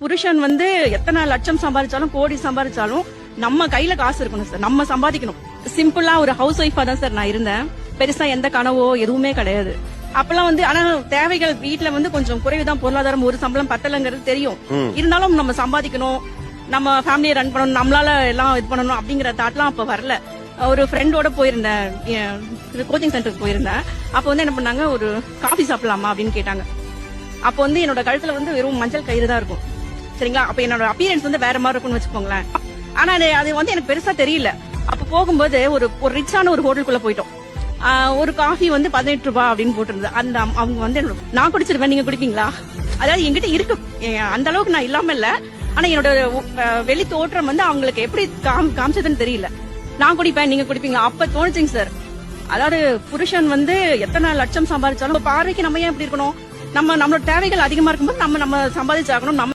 புருஷன் வந்து எத்தனை லட்சம் சம்பாதிச்சாலும் கோடி சம்பாதிச்சாலும் நம்ம கையில காசு இருக்கணும் சார். நம்ம சம்பாதிக்கணும். சிம்பிளா ஒரு ஹவுஸ் ஒய்ஃபா தான் சார் நான் இருந்தேன். பெருசா எந்த கனவோ எதுவுமே கிடையாது. அப்பெல்லாம் வந்து ஆனா தேவைகள் வீட்ல வந்து கொஞ்சம் குறைவுதான். பொருளாதாரம் ஒரு சம்பளம் பத்தலைங்கிறது தெரியும். இருந்தாலும் நம்ம சம்பாதிக்கணும். நம்ம ஃபேமிலியை ரன் பண்ணணும். நம்மளால எல்லாம் இது பண்ணணும் அப்படிங்கிற தாட்லாம் அப்ப வரல. ஒரு ஃப்ரெண்டோட போயிருந்தேன். கோச்சிங் சென்டருக்கு போயிருந்தேன். அப்போ வந்து என்ன பண்ணாங்க? ஒரு காஃபி சாப்பிடலாமா அப்படின்னு கேட்டாங்க. அப்போ வந்து என்னோட கழுத்துல வந்து வெறும் மஞ்சள் கயிறு தான் இருக்கும். சரிங்களா? அப்ப என்னோட அப்பியரன்ஸ் வந்து வேற மாதிரி இருக்கும்னு வச்சுக்கோங்களேன். ஆனா அது வந்து எனக்கு பெருசா தெரியல. அப்ப போகும்போது ஒரு ஒரு ரிச்சான ஒரு ஹோட்டலுக்குள்ள போயிட்டோம். ஒரு காஃபி வந்து பதினெட்டு ரூபாய் அப்படின்னு போட்டிருந்தது. அந்த அவங்க வந்து என்னோட நான் குடிச்சிருவேன் நீங்க குடிப்பீங்களா? அதாவது என்கிட்ட இருக்கு. அந்த அளவுக்கு நான் இல்லாம இல்ல. ஆனா என்னோட வெளி தோற்றம் வந்து அவங்களுக்கு எப்படி காம்- காமிச்சதுன்னு தெரியல. நான் குடிப்பேன் நீங்க குடிப்பீங்களா? அப்ப தோணுச்சுங்க சார் அதாவது புருஷன் வந்து எத்தனை லட்சம் சம்பாதிச்சாலும் பார்வைக்கு நம்ம ஏன் எப்படி இருக்கணும்? நம்ம நம்மளோட தேவைகள் அதிகமா இருக்கும்போது நம்ம நம்ம சம்பாதிச்சாகணும். நம்ம